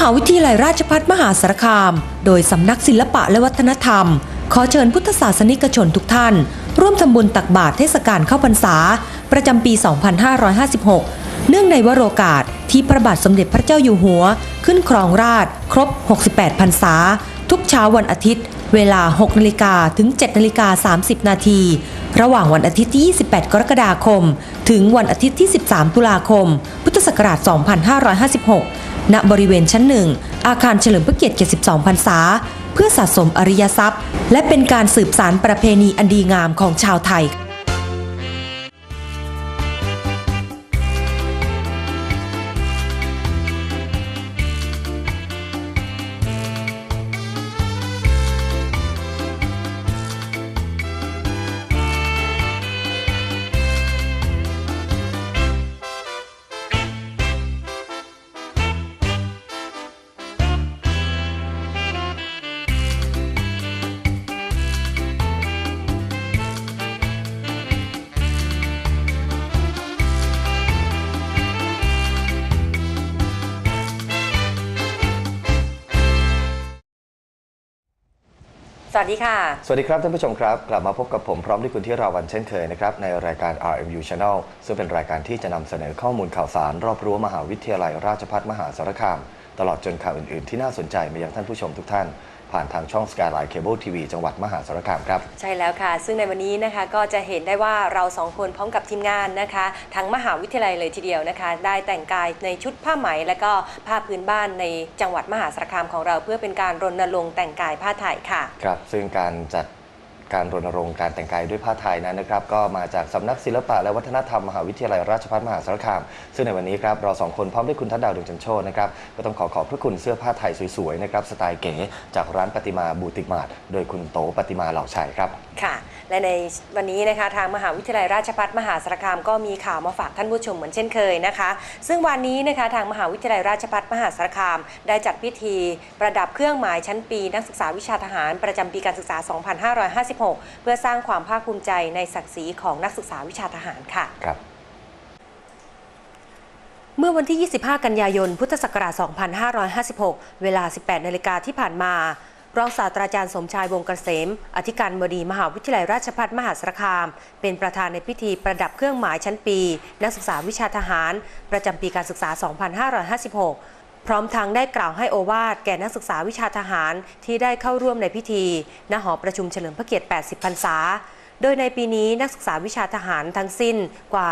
หาวิทยาลัยราชภัฏมหาสารคาม โดยสำนักศิลปะและวัฒนธรรม ขอเชิญพุทธศาสนิกชนทุกท่าน ร่วมทำบุญตักบาตรเทศกาลเข้าพรรษา ประจำปี 2556 เนื่องในวโรกาสที่พระบาทสมเด็จพระเจ้าอยู่หัว ขึ้นครองราชครบ 68 พรรษา ทุกเช้าวันอาทิตย์ เวลา 6นาฬิกาถึง 7นาฬิกา30 นาทีระหว่างวันอาทิตย์ที่ 28 กรกฎาคม ถึงวันอาทิตย์ที่ 13 ตุลาคม พุทธศักราช 2556 ณบริเวณชั้นหนึ่งอาคารเฉลิมพระเกียรติ 72 พรรษา เพื่อสะสมอริยทรัพย์ และเป็นการสืบสานประเพณีอันดีงามของชาวไทย วัสดีค่ะ สวัสดีครับท่านผู้ชมครับ กลับมาพบกับผมพร้อมด้วยคุณที่ราวันเช่นเคยนะครับ ในรายการ RMU Channel ซึ่งเป็นรายการที่จะนำเสนอข้อมูลข่าวสาร รอบรั้วมหาวิทยาลัยราชภัฏมหาสารคาม ตลอดจนข่าวอื่น ๆ ที่น่าสนใจมายังท่านผู้ชมทุกท่าน ผ่านทางช่อง Skyline Cable TV จังหวัดมหาสารคามครับ ใช่แล้วค่ะ ซึ่งในวันนี้นะคะก็จะเห็นได้ว่าเราสองคนพร้อมกับทีมงานนะคะ ทั้งมหาวิทยาลัยเลยทีเดียวนะคะ ได้แต่งกายในชุดผ้าไหม และก็ผ้าพื้นบ้านในจังหวัดมหาสารคามของเรา เพื่อเป็นการรณรงค์แต่งกายผ้าไทยค่ะ ครับ ซึ่งการจัด การรณรงค์การแต่งกายด้วยผ้าไทยนั้นนะครับ ก็มาจากสำนักศิลปะและวัฒนธรรมมหาวิทยาลัยราชภัฏมหาสารคาม ซึ่งในวันนี้ครับเราสองคนพร้อมด้วยคุณทัดดาวดวงจันโชนะครับก็ต้องขอขอบพระคุณเสื้อผ้าไทยสวยๆนะครับสไตล์เก๋จากร้านปฏิมาบูติกมาร์ทโดยคุณโตปฏิมาเหล่าชัยครับค่ะ และในวันนี้นะคะทางมหาวิทยาลัยราชภัฏมหาสารคามก็มีข่าวมาฝากท่านผู้ชมเหมือนเช่นเคยนะคะ ซึ่งวันนี้นะคะทางมหาวิทยาลัยราชภัฏมหาสารคาม ได้จัดพิธี ประดับเครื่องหมายชั้นปี นักศึกษาวิชาทหารประจำปีการศึกษา 2 2556 เพื่อสร้างความภาคภูมิใจในศักดิ์ศรีของนักศึกษาวิชาทหารค่ะครับเมื่อวันที่ 25 กันยายน พุทธศักราช 2556 เวลา 18 นาฬิกาที่ผ่านมารองศาสตราจารย์สมชายวงศ์เกษม อธิการบดีมหาวิทยาลัยราชภัฏมหาสารคาม เป็นประธานในพิธีประดับเครื่องหมายชั้นปี นักศึกษาวิชาทหาร ประจำปีการศึกษา 2556 พร้อมทั้งได้กล่าวให้โอวาทแก่นักศึกษาวิชาทหารที่ได้เข้าร่วมในพิธี ณ หอประชุมเฉลิมพระเกียรติ 80 พรรษา โดยในปีนี้นักศึกษาวิชาทหารทั้งสิ้นกว่า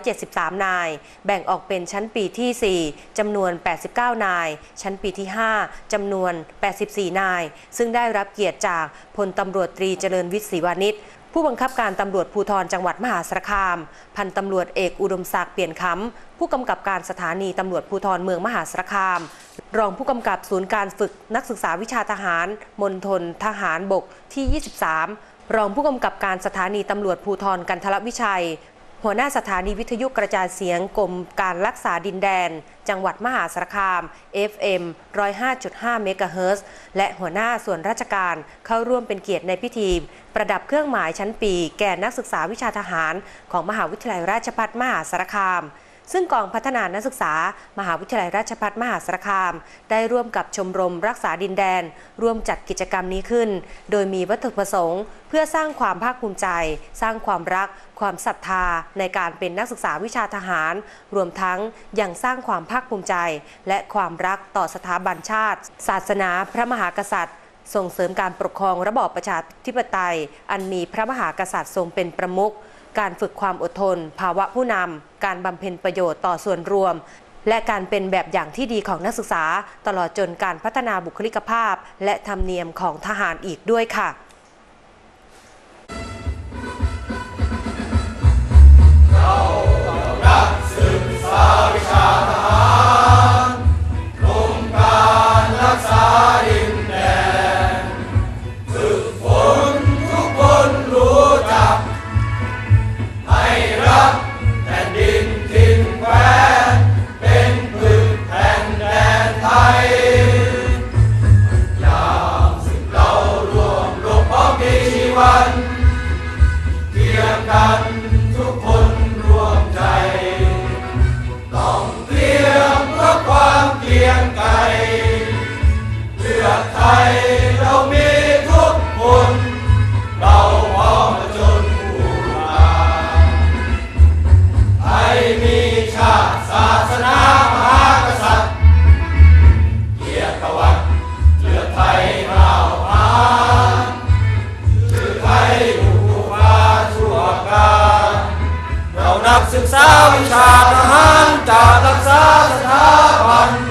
173 นาย แบ่งออกเป็นชั้นปีที่ 4 จำนวน 89 นาย ชั้นปีที่ 5 จำนวน 84 นาย ซึ่งได้รับเกียรติจากพลตำรวจตรีเจริญวิทย์ศรีวานิช ผู้บังคับการตำรวจภูธรจังหวัดมหาสารคาม พันตำรวจเอกอุดมศักดิ์เปลี่ยนคำผู้กำกับการสถานีตำรวจภูธรเมืองมหาสารคาม รองผู้กำกับศูนย์การฝึกนักศึกษาวิชาทหารมณฑลทหารบกที่ 23 รองผู้กำกับการสถานีตำรวจภูธรกันทรวิชัย หัวหน้าสถานีวิทยุกระจายเสียงกรมการรักษาดินแดน จังหวัดมหาสารคาม FM 105.5 เมกะเฮิรตซ์และหัวหน้าส่วนราชการเข้าร่วมเป็นเกียรติในพิธี ประดับเครื่องหมายชั้นปี แก่นักศึกษาวิชาทหาร ของมหาวิทยาลัยราชภัฏมหาสารคาม ซึ่งกองพัฒนานักศึกษา มหาวิทยาลัยราชภัฏมหาสารคาม ได้ร่วมกับชมรมรักษาดินแดน ร่วมจัดกิจกรรมนี้ขึ้น โดยมีวัตถุประสงค์ เพื่อสร้างความภาคภูมิใจ สร้างความรัก ความศรัทธา ในการเป็นนักศึกษาวิชาทหาร รวมทั้งยังสร้างความภาคภูมิใจ และความรักต่อสถาบันชาติ ศาสนาพระมหากษัตริย์ส่งเสริมการปกครองระบอบประชาธิปไตย อันมีพระมหากษัตริย์ทรงเป็นประมุข การฝึกความอดทน ภาวะผู้นำการบำเพ็ญประโยชน์ต่อส่วนรวม และการเป็นแบบอย่างที่ดีของนักศึกษา ตลอดจนการพัฒนาบุคลิกภาพ และธรรมเนียมของทหารอีกด้วยค่ะ วิชาทหารจะรักษาสถาบัน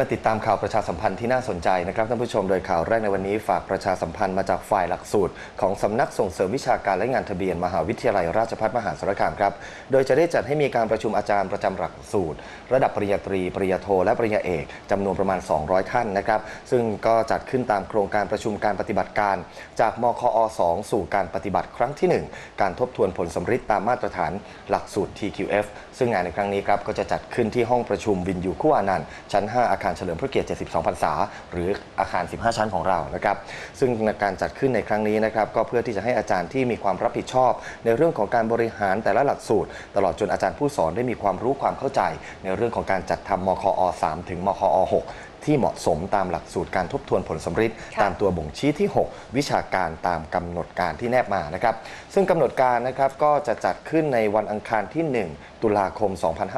มาติดตามข่าวประชาสัมพันธ์ที่น่าสนใจนะครับท่านผู้ชมโดยข่าวแรกในวันนี้ฝากประชาสัมพันธ์มาจากฝ่ายหลักสูตร ของสำนักส่งเสริมวิชาการและงานทะเบียนมหาวิทยาลัยราชภัฏมหาสารคามครับโดยจะได้จัดให้มีการประชุมอาจารย์ประจำหลักสูตร ระดับปริญญาตรีปริญญาโทและปริญญาเอกจำนวนประมาณ 200 ท่านนะครับซึ่งก็จัดขึ้นตามโครงการประชุมการปฏิบัติการ จากมคอ 2 สู่การปฏิบัติครั้งที่ 1 การทบทวนผลสำริดตามมาตรฐานหลักสูตร TQF ซึ่งงานในครั้งนี้ครับก็จะจัดขึ้นที่ห้องประชุมวินยูคู่อานันต์ชั้น 5 อาคารเฉลิมพระเกียรติ 72 พรรษา หรืออาคาร 15 ชั้นของเรานะครับ ซึ่งการจัดขึ้นในครั้งนี้นะครับ ก็เพื่อที่จะให้อาจารย์ที่มีความรับผิดชอบ ในเรื่องของการบริหารแต่ละหลักสูตร ตลอดจนอาจารย์ผู้สอนได้มีความรู้ความเข้าใจ ในเรื่องของการจัดทำมคอ 3 ถึงมคอ 6 ที่เหมาะสมตามหลักสูตรการทบทวนผลสำริดค่ะตามตัวบ่งชี้ที่ 6 วิชาการตามกำหนดการที่แนบมานะครับ ซึ่งกำหนดการนะครับก็จะจัดขึ้นในวันอังคารที่ 1 ตุลาคม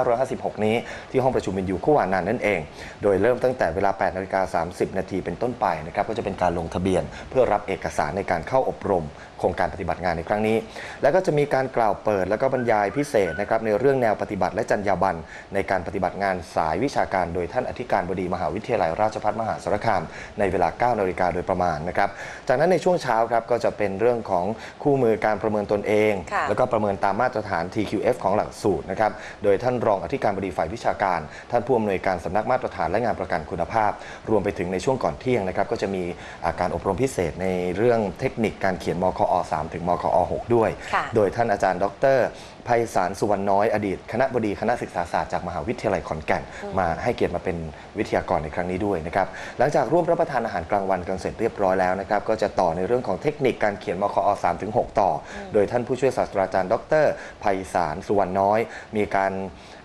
2556 นี้ ที่ห้องประชุมวินยูคู่วานานนั่นเอง โดยเริ่มตั้งแต่เวลา8นาฬิกา30 นาทีเป็นต้นไปนะครับก็จะเป็นการลงทะเบียน เพื่อรับเอกสารในการเข้าอบรมโครงการปฏิบัติงานในครั้งนี้ แล้วก็จะมีการกล่าวเปิด แล้วก็บรรยายพิเศษนะครับในเรื่องแนวปฏิบัติและจรรยาบรรณในการปฏิบัติงานสายวิชาการโดยท่านอธิการบดีมหาวิทยาลัยราชภัฏมหาสารคาม ในเวลา 9 นาฬิกาโดยประมาณนะครับ จากนั้นในช่วงเช้าครับก็จะเป็นเรื่องของคู่มือการประเมินตนเองค่ะแล้วก็ประเมินตามมาตรฐาน TQF ของหลักสูตรนะครับ โดยท่านรองอธิการบดีฝ่ายวิชาการ ท่านผู้อำนวยการสำนักมาตรฐานและงานประกันคุณภาพ รวมไปถึงในช่วงก่อนเที่ยงนะครับก็จะมีอ่าการอบรมพิเศษในเรื่องเทคนิคการเขียนมคอ 3 ถึงมคอ 6 ด้วยค่ะโดยท่านอาจารย์ดรไพศาลสุวรรณน้อยอดีต คณะบดีคณะศึกษาศาสตร์จากมหาวิทยาลัยขอนแก่น มาให้เกียรติมาเป็นวิทยากรในครั้งนี้ด้วยนะครับหลังจากร่วมรับประทานอาหารกลางวันกันเสร็จเรียบร้อยแล้วนะครับก็จะต่อในเรื่องของเทคนิคการเขียนมคอ3ถึง6ต่ออโดยท่านผู้ช่วยศาสตราจารย์ ดรไพศาลสุวรรณน้อย มีการ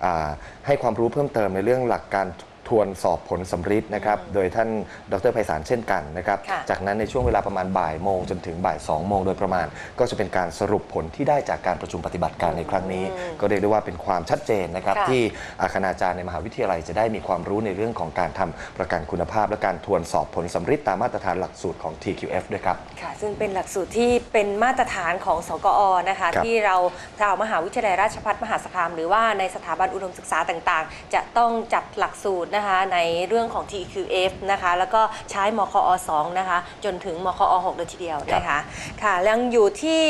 อ่าให้ความรู้เพิ่มเติมในเรื่องหลักการ ทวนสอบผลสำริดนะครับ โดยท่านดรไพศาลเช่นกันนะครับค่ะจากนั้นในช่วงเวลาประมาณบ่ายโมงจนถึงบ่าย2โมงโดยประมาณ ก็จะเป็นการสรุปผลที่ได้จากการประชุมปฏิบัติการในครั้งนี้ ก็เรียกได้ว่าเป็นความชัดเจนนะครับค่ะที่อาคณาจารย์ในมหาวิทยาลัยจะได้มีความรู้ในเรื่องของการทำประกันคุณภาพ และการทวนสอบผลสำริดตามมาตรฐานหลักสูตรของ TQF ด้วยครับค่ะซึ่งเป็นหลักสูตรที่เป็นมาตรฐานของสกอนะคะครับที่เราชาวมหาวิทยาลัยราชภัฏมหาสารคามหรือว่าในสถาบันอุดมศึกษาต่างๆ จะต้องจัดหลักสูตรนะคะในเรื่องของ TQF นะคะแล้วก็ใช้มคอ2นะคะจนถึงมคอ6เลยทีเดียวนะคะค่ะยังอยู่ที่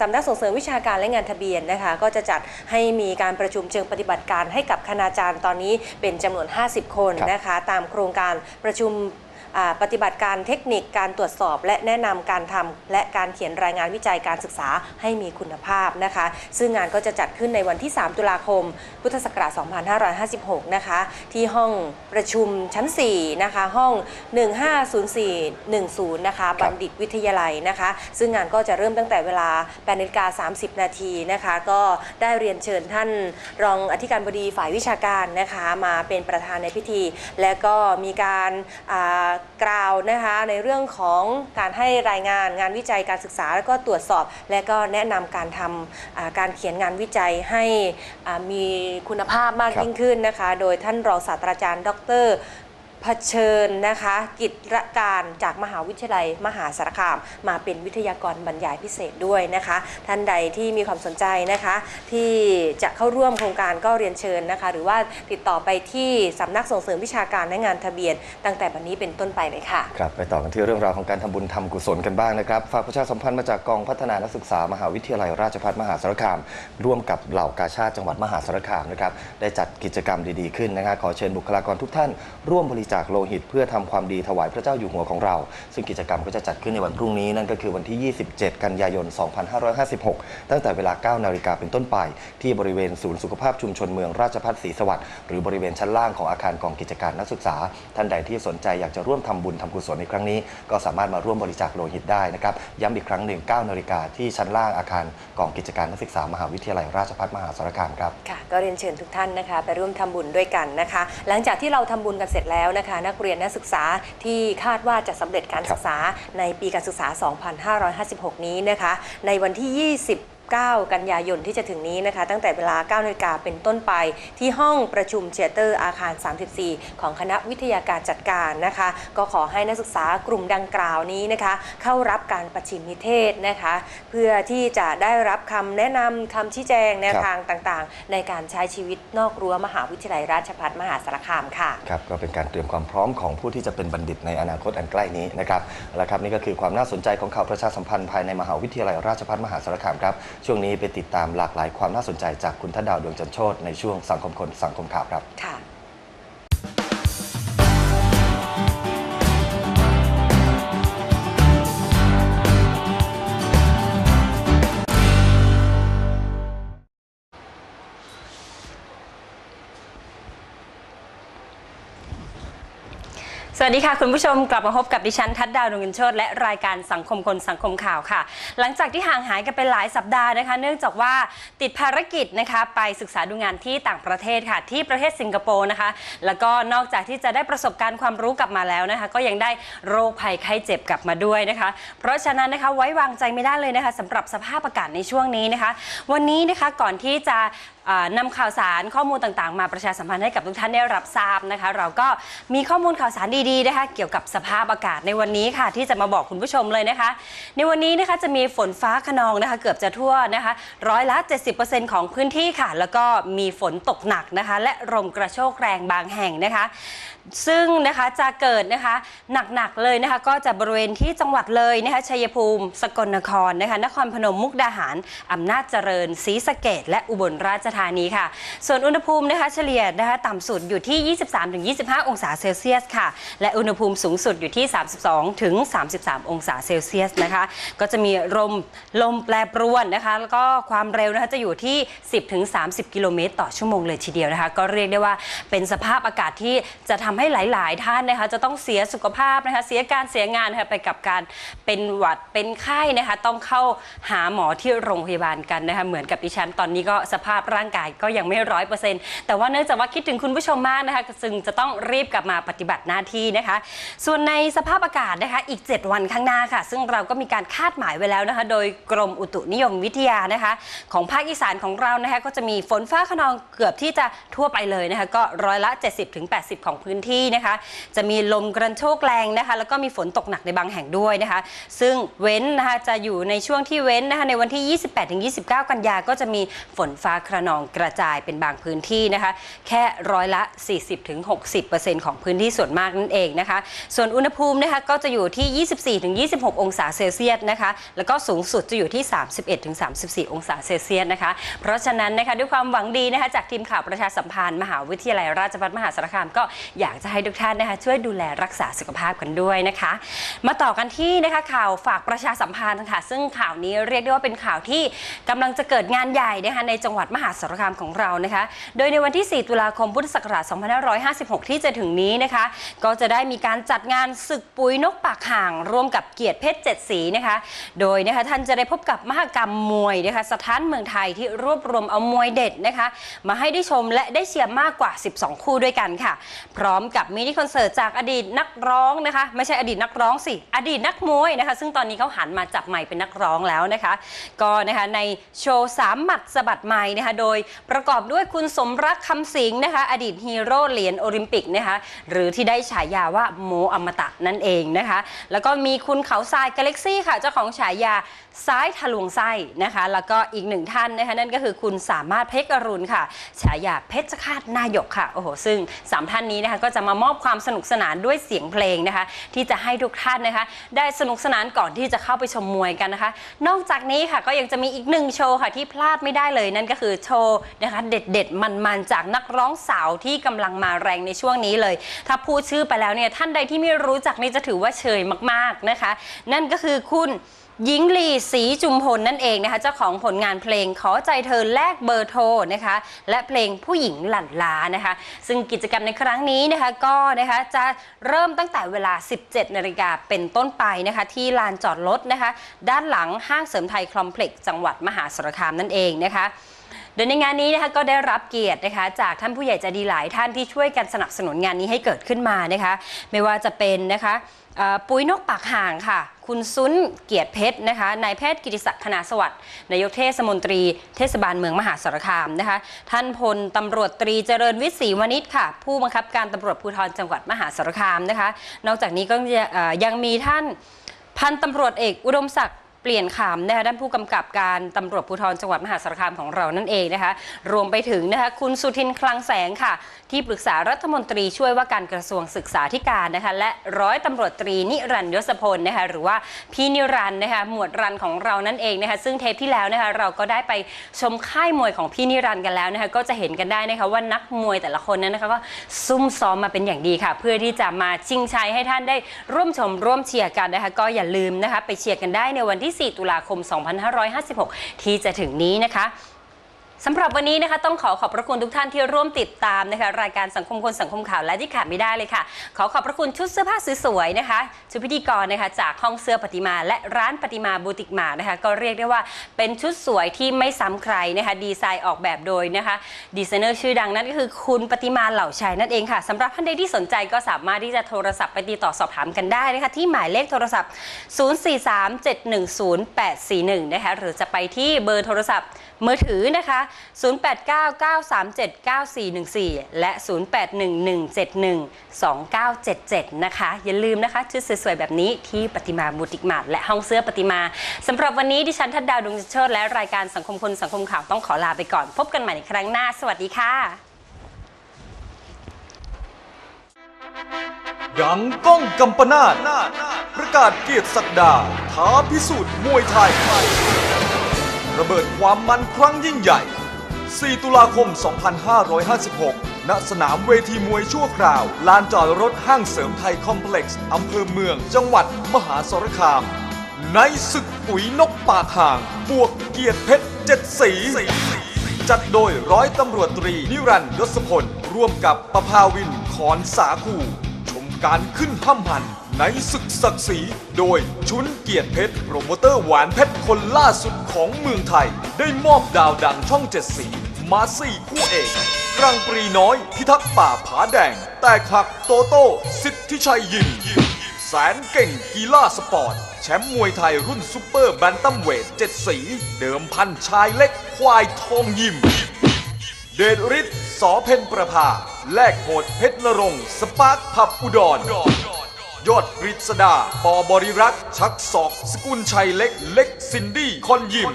สำนักส่งเสริมวิชาการและงานทะเบียนนะคะก็จะจัดให้มีการประชุมเชิงปฏิบัติการให้กับคณาจารย์ตอนนี้เป็นจำนวน 50 คนครับนะคะตามโครงการประชุมอ่า ปฏิบัติการเทคนิคการตรวจสอบ และแนะนำการทำและการเขียนรายงานวิจัยการศึกษาให้มีคุณภาพนะคะ ซึ่งงานก็จะจัดขึ้นในวันที่ 3 ตุลาคม พุทธศักราช 2556 นะคะ ที่ห้องประชุมชั้น 4 นะคะ ห้อง 150410 นะคะครับบัณฑิตวิทยาลัยนะคะ ซึ่งงานก็จะเริ่มตั้งแต่เวลา8นาฬิกา30 นาทีนะคะ ก็ได้เรียนเชิญท่านรองอธิการบดีฝ่ายวิชาการนะคะ มาเป็นประธานในพิธี และก็มีการอ่ากล่าวนะคะในเรื่องของการให้รายงานงานวิจัยการศึกษา แล้วก็ตรวจสอบ และก็แนะนำการทำอ่าการเขียนงานวิจัยให้มีคุณภาพมากยิ่งขึ้นนะคะ โดยท่านรองศาสตราจารย์ ดร เผชิญนะคะ กิจรการจากมหาวิทยาลัยมหาสารคาม มาเป็นวิทยากรบรรยายพิเศษด้วยนะคะ ท่านใดที่มีความสนใจนะคะ ที่จะเข้าร่วมโครงการก็เรียนเชิญนะคะ หรือว่าติดต่อไปที่สำนักส่งเสริมวิชาการและงานทะเบียน ตั้งแต่วันนี้เป็นต้นไปเลยค่ะครับไปต่อกันที่เรื่องราวของการทำบุญทำกุศลกันบ้างนะครับฝากประชาสัมพันธ์มาจากกองพัฒนานักศึกษามหาวิทยาลัยราชภัฏมหาสารคาม ร่วมกับเหล่ากาชาติจังหวัดมหาสารคามนะครับได้จัดกิจกรรมดีๆขึ้นนะครับขอเชิญบุคลากรทุกท่านร่วมบริจาคจากโลหิต เพื่อทำความดีถวายพระเจ้าอยู่หัวของเรา ซึ่งกิจกรรมก็จะจัดขึ้นในวันพรุ่งนี้นั่นก็คือวันที่ 27 กันยายน 2556 ตั้งแต่เวลา 9 นาฬิกาเป็นต้นไป ที่บริเวณศูนย์สุขภาพชุมชนเมืองราชภัฏศรีสวัสดิ์หรือบริเวณชั้นล่างของอาคารกองกิจการนักศึกษา ท่านใดที่สนใจอยากจะร่วมทำบุญทำกุศลในครั้งนี้ ก็สามารถมาร่วมบริจาคโลหิตได้นะครับย้ำอีกครั้งหนึ่ง9นาฬิกาที่ชั้นล่างอาคารกองกิจการนักศึกษามหาวิทยาลัยราชภัฏมหาสารคามครับค่ะก็เรียนเชิญทุกท่านนะคะ ไปร่วมทำบุญด้วยกันนะคะ หลังจากที่เราทำบุญกันเสร็จแล้วนะคะนักเรียนนักศึกษาที่คาดว่าจะสำเร็จการศึกษาในปีการศึกษา 2556 นี้นะคะ ในวันที่ 20 9 กันยายนที่จะถึงนี้นะคะ ตั้งแต่เวลา 9นาฬิกาเป็นต้นไป ที่ห้องประชุมเชียเตอร์อาคาร 34 ของคณะวิทยาการจัดการนะคะ ก็ขอให้นักศึกษากลุ่มดังกล่าวนี้นะคะ เข้ารับการประชิมนิเทศนะคะ เพื่อที่จะได้รับคำแนะนำคำชี้แจงแนวครับทางต่างๆ ในการใช้ชีวิตนอกรั้วมหาวิทยาลัยราชภัฏมหาสารคามค่ะครับก็เป็นการเตรียมความพร้อมของผู้ที่จะเป็นบัณฑิตในอนาคตอันใกล้นี้นะครับแล้วครับนี่ก็คือความน่าสนใจของข่าวประชาสัมพันธ์ภายในมหาวิทยาลัยราชภัฏมหาสารคามครับช่วงนี้ไปติดตามหลากหลายความน่าสนใจจากคุณทัดดาวดวงจันโชตในช่วงสังคมคนสังคมข่าวครับ วัสดีค่ะคุณผู้ชมกลับมาพบกับดิฉันทัดดาวดวงเงินโชตและรายการสังคมคนสังคมข่าวค่ะ หลังจากที่ห่างหายกันไปหลายสัปดาห์นะคะ เนื่องจากว่าติดภารกิจนะคะไปศึกษาดูงานที่ต่างประเทศค่ะ ที่ประเทศสิงคโปร์นะคะ แล้วก็นอกจากที่จะได้ประสบการณ์ความรู้กลับมาแล้วนะคะ ก็ยังได้โรคภัยไข้เจ็บกลับมาด้วยนะคะ เพราะฉะนั้นนะคะไว้วางใจไม่ได้เลยนะคะสำหรับสภาพอากาศในช่วงนี้นะคะ วันนี้นะคะก่อนที่จะนำข่าวสารข้อมูลต่างๆ มาประชาสัมพันธ์ให้กับทุกท่านได้รับทราบนะคะ เราก็มีข้อมูลข่าวสารดีดีๆนะคะเกี่ยวกับสภาพอากาศในวันนี้ค่ะ ที่จะมาบอกคุณผู้ชมเลยนะคะ ในวันนี้นะคะจะมีฝนฟ้าขนองนะคะ เกือบจะทั่วนะคะร้อยละ 70%ของพื้นที่ค่ะ แล้วก็มีฝนตกหนักนะคะ และลมกระโชกแรงบางแห่งนะคะ ซึ่งนะคะจะเกิดนะคะหนักๆเลยนะคะ ก็จะบริเวณที่จังหวัดเลยนะคะชัยภูมิ สกลนครนะคะนครพนมมุกดาหารอำนาจเจริญศรีสะเกดและอุบลราชธานีค่ะ ส่วนอุณหภูมินะคะเฉลี่ยนะคะต่ำสุดอยู่ที่ 23-25 องศาเซลเซียสค่ะ และอุณหภูมิสูงสุดอยู่ที่ 32-33 องศาเซลเซียสนะคะ ก็จะมีลมลมแปรปรวนนะคะ แล้วก็ความเร็วนะคะจะอยู่ที่ 10-30 กิโลเมตรต่อชั่วโมงเลยทีเดียวนะคะ ก็เรียกได้ว่าเป็นสภาพอากาศที่จะทำให้หลาย ๆ ท่านนะคะจะต้องเสียสุขภาพนะคะเสียการเสียงานนะคะไปกับการเป็นหวัดเป็นไข้นะคะต้องเข้าหาหมอที่โรงพยาบาลกันนะคะเหมือนกับดิฉันตอนนี้ก็สภาพร่างกายก็ยังไม่ร้อยเปอร์เซ็นต์แต่ว่าเนื่องจากว่าคิดถึงคุณผู้ชมมากนะคะจึงจะต้องรีบกลับมาปฏิบัติหน้าที่นะคะ ส่วนในสภาพอากาศนะคะอีก 7 วันข้างหน้าค่ะ ซึ่งเราก็มีการคาดหมายไว้แล้วนะคะ โดยกรมอุตุนิยมวิทยานะคะ ของภาคอีสานของเรานะคะก็จะมีฝนฟ้าขนองเกือบที่จะทั่วไปเลยนะคะก็ร้อยละ 70-80 ของพื้นที่นะคะ จะมีลมกระโชกแรงนะคะ แล้วก็มีฝนตกหนักในบางแห่งด้วยนะคะ ซึ่งเว้นนะคะจะอยู่ในช่วงที่เว้นนะคะในวันที่ 28-29 กันยาก็จะมีฝนฟ้าขนองกระจายเป็นบางพื้นที่นะคะ แค่ร้อยละ 40-60%ของพื้นที่ส่วนมากนั่นเองนะคะ ส่วนอุณหภูมินะคะก็จะอยู่ที่ 24-26 องศาเซลเซียสนะคะ แล้วก็สูงสุดจะอยู่ที่ 31-34 องศาเซลเซียสนะคะ เพราะฉะนั้นนะคะด้วยความหวังดีนะคะจากทีมข่าวประชาสัมพันธ์มหาวิทยาลัยราชภัฏมหาสารคามก็อยากจะให้ทุกท่านนะคะช่วยดูแลรักษาสุขภาพกันด้วยนะคะ มาต่อกันที่นะคะข่าวฝากประชาสัมพันธ์ค่ะ ซึ่งข่าวนี้เรียกได้ว่าเป็นข่าวที่กำลังจะเกิดงานใหญ่นะคะในจังหวัดมหาสารคามของเรานะคะ โดยในวันที่ 4 ตุลาคมพุทธศักราช 2556 ที่จะถึงนี้นะคะ ก็จะได้มีการจัดงานศึกปุ๋ยนกปากห่าง ร่วมกับเกียรติเพชรเจ็ดสีนะคะ โดยนะคะท่านจะได้พบกับมหกรรมมวยนะคะสถานเมืองไทยที่รวบรวมเอามวยเด็ดนะคะ มาให้ได้ชมและได้เชียร์มากกว่า 12 คู่ด้วยกันค่ะ พร้อมกับมินิคอนเสิร์ตจากอดีตนักร้องนะคะ ไม่ใช่อดีตนักร้องสิ อดีตนักมวยนะคะ ซึ่งตอนนี้เขาหันมาจับไมค์เป็นนักร้องแล้วนะคะ ก็นะคะในโชว์สามหมัดสะบัดไม้นะคะ โดยประกอบด้วยคุณสมรักคำสิงนะคะ อดีตฮีโร่เหรียญโอลิมปิกนะคะ หรือที่ได้ฉายาว่าโมอมตะนั่นเองนะคะ แล้วก็มีคุณเขาทรายกาแล็กซี่ค่ะ เจ้าของฉายาซ้ายทะลวงไส้นะคะ แล้วก็อีกหนึ่งท่านนะคะนั่นก็คือคุณสามารถเพชรอรุณค่ะ ฉายาเพชรคาตนายกค่ะ โอ้โห ซึ่งสามท่านนี้นะคะก็จะมามอบความสนุกสนานด้วยเสียงเพลงนะคะ ที่จะให้ทุกท่านนะคะ ได้สนุกสนานก่อนที่จะเข้าไปชมมวยกันนะคะ นอกจากนี้ค่ะก็ยังจะมีอีกหนึ่งโชว์ค่ะที่พลาดไม่ได้เลยนั่นก็คือโชว์นะคะเด็ดๆมันๆจากนักร้องสาวที่กำลังมาแรงในช่วงนี้เลย ถ้าพูดชื่อไปแล้วเนี่ยท่านใดที่ไม่รู้จักนี่จะถือว่าเชยมากๆนะคะ นั่นก็คือคุณ หญิงลีศรีจุมพลนั่นเองนะคะเจ้าของผลงานเพลงขอใจเธอแลกเบอร์โทรนะคะและเพลงผู้หญิงหลั่นล้านะคะ ซึ่งกิจกรรมในครั้งนี้นะคะก็นะคะจะเริ่มตั้งแต่เวลา 17 นาฬิกาเป็นต้นไปนะคะที่ลานจอดรถนะคะ ด้านหลังห้างเสริมไทยคลอมเพล็กซ์จังหวัดมหาสารคามนั่นเองนะคะโดยในงานนี้นะคะก็ได้รับเกียรตินะคะจากท่านผู้ใหญ่ใจดีหลายท่านที่ช่วยกันสนับสนุนงานนี้ให้เกิดขึ้นมานะคะ ไม่ว่าจะเป็นนะคะปุ๋ยนกปากห่างค่ะ คุณซุนเกียรติเพชรนะคะนายแพทย์กิติศักดิ์คณาสวัสดิ์นายกเทศมนตรีเทศบาลเมืองมหาสารคามนะคะ ท่านพลตำรวจตรีเจริญวิทย์ศรีวณิชค่ะ ผู้บังคับการตำรวจภูธรจังหวัดมหาสารคามนะคะ นอกจากนี้ก็ยังมีท่านพันตำรวจเอกอุดมศักดิ์ เปลี่ยนขำนะคะด้านผู้กำกับการตำรวจภูธรจังหวัดมหาสารคามของเรานั่นเองนะคะ รวมไปถึงนะคะคุณสุทินคลังแสงค่ะ ที่ปรึกษารัฐมนตรีช่วยว่าการกระทรวงศึกษาธิการนะคะ และร้อยตำรวจตรีนิรันดยศพลนะคะหรือว่าพี่นิรันด์นะคะหมวดรันของเรานั่นเองนะคะซึ่งเทปที่แล้วนะคะเราก็ได้ไปชมค่ายมวยของพี่นิรันด์กันแล้วนะคะก็จะเห็นกันได้นะคะว่านักมวยแต่ละคนนั้นนะคะก็ซุ่มซ้อมมาเป็นอย่างดีค่ะ เพื่อที่จะมาชิงชัยให้ท่านได้ร่วมชมร่วมเชียร์กันนะคะก็อย่าลืมนะคะไปเชียร์กันได้ในวันที่4 ตุลาคม 2556 ที่จะถึงนี้นะคะ สำหรับวันนี้นะคะต้องขอขอบพระคุณทุกท่านที่ร่วมติดตามนะคะรายการสังคมคนสังคมข่าวและที่ขาดไม่ได้เลยค่ะ ขอขอบพระคุณชุดเสื้อผ้าสวยๆนะคะชุดพิธีกรนะคะจากห้องเสื้อปฏิมา และร้านปฏิมาบูติกมานะคะก็เรียกได้ว่าเป็นชุดสวยที่ไม่ซ้ำใครนะคะดีไซน์ออกแบบโดยนะคะดีไซเนอร์ชื่อดังนั่นก็คือคุณปฏิมาเหล่าชัยนั่นเองค่ะสำหรับท่านใดที่สนใจก็สามารถที่จะโทรศัพท์ไปติดต่อสอบถามกันได้นะคะที่หมายเลขโทรศัพท์ 043710841นะคะหรือจะไปที่เบอร์โทรศัพท์ มือถือนะคะ 0899379414 และ 0811712977 นะคะ อย่าลืมนะคะชุดสวยๆ แบบนี้ที่ปฏิมาบูติกมาร์ทและห้องเสื้อปฏิมาสำหรับวันนี้ดิฉันทัดดาวดวงจิตโชตและรายการสังคมคนสังคมข่าวต้องขอลาไปก่อน พบกันใหม่ในครั้งหน้า สวัสดีค่ะ ดังก้องกำปนาตประกาศเกียรติศักดาท้าพิสูจน์มวยไทย ระเบิดความมันครั้งยิ่งใหญ่ 4 ตุลาคม 2556 ณ สนามเวทีมวยชั่วคราว ลานจอดรถห้างเสริมไทยคอมเพล็กซ์อำเภอเมือง จังหวัดมหาสารคาม ในศึกปุ๋ยนกปากห่าง บวกเกียรติเพชรเจ็ดสี จัดโดยร้อยตำรวจตรี นิรันดร์ยศพล ร่วมกับประภาวินขอนสาคู ชมการขึ้นห้ำหัน ในศึกศักดิ์ศรีโดยชุนเกียรติเพชรโปรโมเตอร์หวานเพชรคนล่าสุดของเมืองไทย ได้มอบดาวดังช่องเจ็ดสี มาสี่คู่เอกกลางปรีน้อย พิทักษ์ป่าผาแดง แตกหักโตโต้สิทธิชัยยิมแสนเก่งกีฬาสปอร์ต แชมป์มวยไทยรุ่นซุปเปอร์แบนตัมเวทเจ็ดสี เดิมพันชายเล็กควายทองยิมเดชฤทธิ์สอเพนประภา แลกโหดเพชรนรงสปาร์คผับอุดร ยอดกฤษดาปอบริรักษ์ชักศอก สกุลชัยเล็ก เล็กซินดี้คอนยิม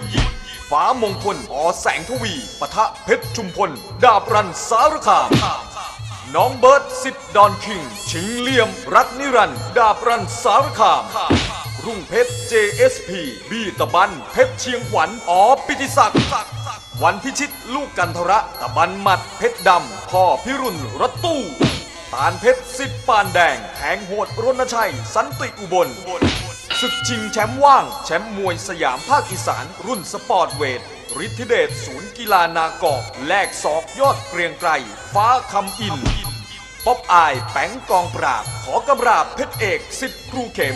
ฟ้ามงคลอแสงทวีปะทะเพชรชุมพล ดาบรันสารคาม น้องเบิร์ดสิทธิ์ดอนคิง ชิงเหลี่ยม รักนิรันดร์ดาบรันสารคาม รุ่งเพชร JSP บีตะบัน เพชรเชียงขวัญอ๋อปิติศักดิ์วันพิชิตลูกกันทระ ตะบันหมัดเพชรดำพ่อพิรุณรถตู้ ตาลเพชรสิทธิ์ปานแดงแทงโหดรณชัย สันติอุบลศึกชิงแชมป์ว่าง แชมป์มวยสยามภาคอีสาน รุ่นสปอร์ตเวทฤทธิเดชศูนย์กีฬานากอกแลกศอกยอดเกรียงไกรฟ้าคำอินป๊อบอายแป้งกองปราบ ขอกำราบเพชรเอกสิทธิ์ครูเข็ม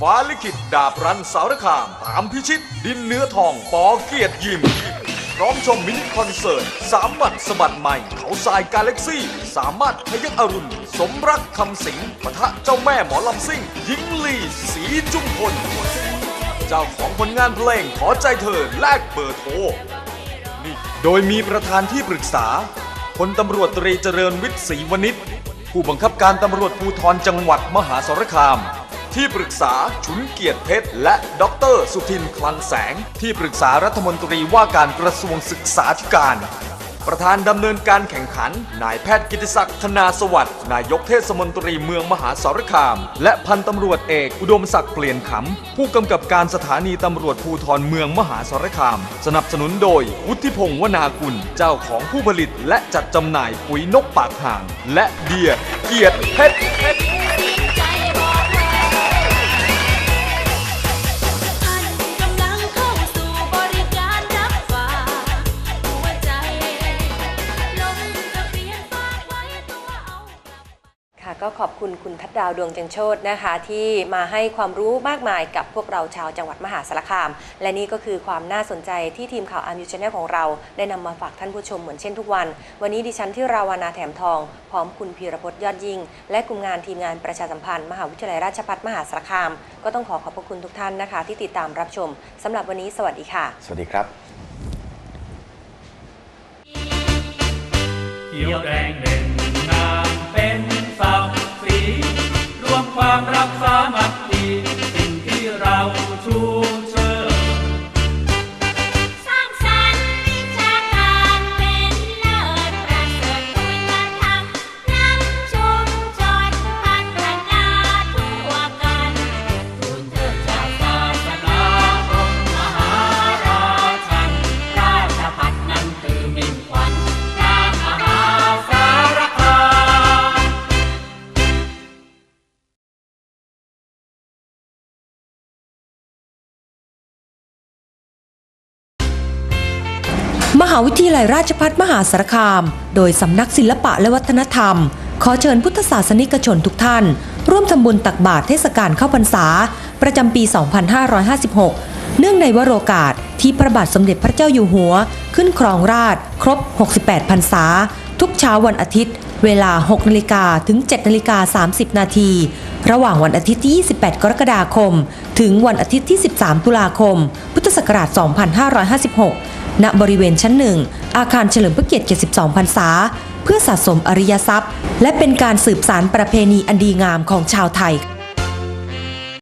ฟ้าลิขิตดาบรันสารคามตามพิชิต ดินเนื้อทองปอเกียรติยิม พร้อมชมมินิคอนเสิร์ตสามหมัดสะบัดใหม่ เขาทรายกาแล็กซี่ สามารถพยักอรุณ สมรักคำสิงปะทะเจ้าแม่หมอลำซิ่ง ยิงลีสีจุมพล เจ้าของผลงานเพลงขอใจเธอแลกเบอร์โทรนี่โดยมีประธานที่ปรึกษาพลตำรวจตรีเจริญวิทย์ศรีวณิชผู้บังคับการตำรวจภูธรจังหวัดมหาสารคาม ที่ปรึกษาชุนเกียรติเพชร และดอกเตอรสุทินคลังแสง ที่ปรึกษารัฐมนตรีว่าการกระทรวงศึกษาธิการ ประธานดำเนินการแข่งขัน นายแพทย์กิติศักดิ์ธนาสวัสดิ์นายกเทศมนตรีเมืองมหาสารคาม และพันตำรวจเอกอุดมศักดิ์เปลี่ยนขำ ผู้กำกับการสถานีตำรวจภูธรเมืองมหาสารคาม สนับสนุนโดย วุฒิพงศ์วนากุลเจ้าของผู้ผลิตและจัดจำหน่ายปุ๋ยนกปากห่าง และเดียเกียรติเพชร กไว้ตัวเอากลับค่ะค่ะก็ขอบคุณคุณทัดดาวดวงจันโชตนะคะ ที่มาให้ความรู้มากมายกับพวกเราชาวจังหวัดมหาสารคาม และนี่ก็คือความน่าสนใจที่ทีมข่าวอาร์มิวชแนลของเรา ได้นำมาฝากท่านผู้ชมเหมือนเช่นทุกวัน วันนี้ดิฉันที่ราวานาแถมทอง พร้อมคุณพีรพจน์ยอดยิ่งและกลุ่มงานทีมงานประชาสัมพันธ์ มหาวิทยาลัยราชภัฏมหาสารคาม ก็ต้องขอขอบพระคุณทุกท่านนะคะ ที่ติดตามรับชมสำหรับวันนี้สวัสดีค่ะ สวัสดีครับเขียวแดงเด่นง ความรักสามัคคีสิ่งที่เราชู มหาวิทยาลัยราชภัฏมหาสารคาม โดยสำนักศิลปะและวัฒนธรรม ขอเชิญพุทธศาสนิกชนทุกท่าน ร่วมทำบุญตักบาตรเทศกาลเข้าพรรษา ประจำปี 2556 เนื่องในวโรกาสที่พระบาทสมเด็จพระเจ้าอยู่หัว ขึ้นครองราชครบ 68 พรรษา ทุกเช้าวันอาทิตย์ เวลา 6นาฬิกาถึง 7นาฬิกา30 นาทีระหว่างวันอาทิตย์ที่ 28 กรกฎาคม ถึงวันอาทิตย์ที่ 13 ตุลาคม พุทธศักราช 2556 ณบริเวณชั้นหนึ่ง อาคารเฉลิมพระเกียรติ 72 พรรษา เพื่อสะสมอริยทรัพย์ และเป็นการสืบสารประเพณีอันดีงามของชาวไทย